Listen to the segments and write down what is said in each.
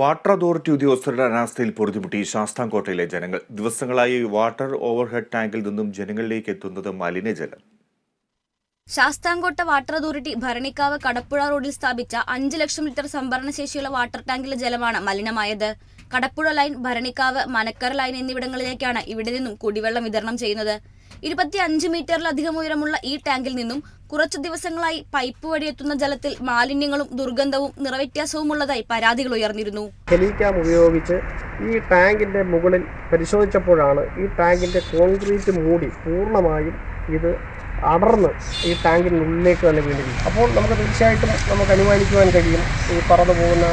Water authority ഉദ്യോഗസ്ഥരുടെ അനാസ്ഥയിൽ പൊറുതിമുട്ടി ശാസ്താംകോട്ടയിലെ ജനങ്ങൾ. ദിവസങ്ങളായി വാട്ടർ ഓവർഹെഡ് ടാങ്കിൽ നിന്നും ജനങ്ങളിലേക്ക് എത്തുന്നത് മലിനജലം. ശാസ്താംകോട്ട വാട്ടർ അതോറിറ്റി ഭരണിക്കാവ് കടപ്പുഴ റോഡിൽ സ്ഥാപിച്ച അഞ്ച് ലക്ഷം ലിറ്റർ സംഭരണ ശേഷിയുള്ള വാട്ടർ ടാങ്കിലെ ജലമാണ് മലിനമായത്. കടപ്പുഴ ലൈൻ ഭരണിക്കാവ് മനക്കര ലൈൻ എന്നിവിടങ്ങളിലേക്കാണ് ഇവിടെ നിന്നും കുടിവെള്ളം വിതരണം ചെയ്യുന്നത്. ഇരുപത്തി അഞ്ച് മീറ്ററിലധികം ഉയരമുള്ള ഈ ടാങ്കിൽ നിന്നും കുറച്ചു ദിവസങ്ങളായി പൈപ്പ് വഴി എത്തുന്ന ജലത്തിൽ മാലിന്യങ്ങളും ദുർഗന്ധവും നിറവ്യത്യാസവുമുള്ളതായി പരാതികൾ ഉയർന്നിരുന്നു. ഹെലിക്യാം ഉപയോഗിച്ച് ഈ ടാങ്കിന്റെ മുകളിൽ പരിശോധിച്ചപ്പോഴാണ് ഈ ടാങ്കിന്റെ കോൺക്രീറ്റ് മൂടി പൂർണമായും ഇത് അടർന്ന് ഈ ടാങ്കിനുള്ളിലേക്ക് തന്നെ വീണിരിക്കും അപ്പോൾ നമുക്ക് തീർച്ചയായിട്ടും നമുക്ക് അനുമാനിക്കുവാൻ കഴിയും ഈ പറന്നു പോകുന്ന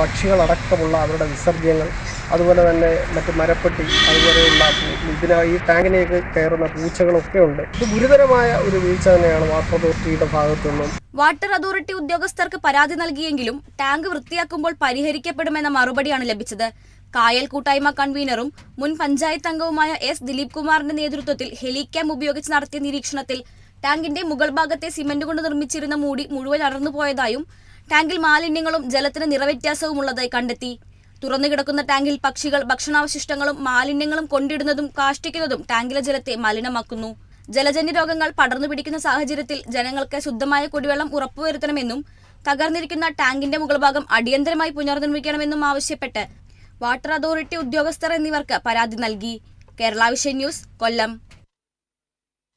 പക്ഷികളടക്കമുള്ള അവരുടെ വിസർജ്യങ്ങൾ അതുപോലെ തന്നെ മറ്റ് മരപ്പെട്ടി അതുപോലെയുള്ള ഇതിന ഈ ടാങ്കിലേക്ക് കയറുന്ന പൂച്ചകളൊക്കെ ഉണ്ട്. ഇത് ഗുരുതരമായ ഒരു വീഴ്ച തന്നെയാണ് വാട്ടർ അതോറിറ്റിയുടെ ഭാഗത്തു നിന്നും വാട്ടർ അതോറിറ്റി ഉദ്യോഗസ്ഥർക്ക് പരാതി നൽകിയെങ്കിലും ടാങ്ക് വൃത്തിയാക്കുമ്പോൾ പരിഹരിക്കപ്പെടുമെന്ന മറുപടിയാണ് ലഭിച്ചത്. കായൽ കൂട്ടായ്മ കൺവീനറും മുൻ പഞ്ചായത്ത് അംഗവുമായ എസ് ദിലീപ് കുമാറിന്റെ നേതൃത്വത്തിൽ ഹെലിക്യാം ഉപയോഗിച്ച് നടത്തിയ നിരീക്ഷണത്തിൽ ടാങ്കിന്റെ മുകൾ ഭാഗത്തെ സിമന്റ് കൊണ്ട് നിർമ്മിച്ചിരുന്ന മൂടി മുഴുവൻ അടർന്നുപോയതായും ടാങ്കിൽ മാലിന്യങ്ങളും ജലത്തിന് നിറവ്യത്യാസവും ഉള്ളതായി കണ്ടെത്തി. തുറന്നു കിടക്കുന്ന ടാങ്കിൽ പക്ഷികൾ ഭക്ഷണാവശിഷ്ടങ്ങളും മാലിന്യങ്ങളും കൊണ്ടിടുന്നതും കാഷ്ടിക്കുന്നതും ടാങ്കിലെ ജലത്തെ മലിനമാക്കുന്നു. ജലജന്യ രോഗങ്ങൾ പടർന്നു പിടിക്കുന്ന സാഹചര്യത്തിൽ ജനങ്ങൾക്ക് ശുദ്ധമായ കുടിവെള്ളം ഉറപ്പുവരുത്തണമെന്നും തകർന്നിരിക്കുന്ന ടാങ്കിന്റെ മുകൾ ഭാഗം അടിയന്തരമായി പുനർനിർമ്മിക്കണമെന്നും ആവശ്യപ്പെട്ട് വാട്ടർ അതോറിറ്റി ഉദ്യോഗസ്ഥർ എന്നിവർക്ക് പരാതി നൽകി. Kerala vision news Kollam.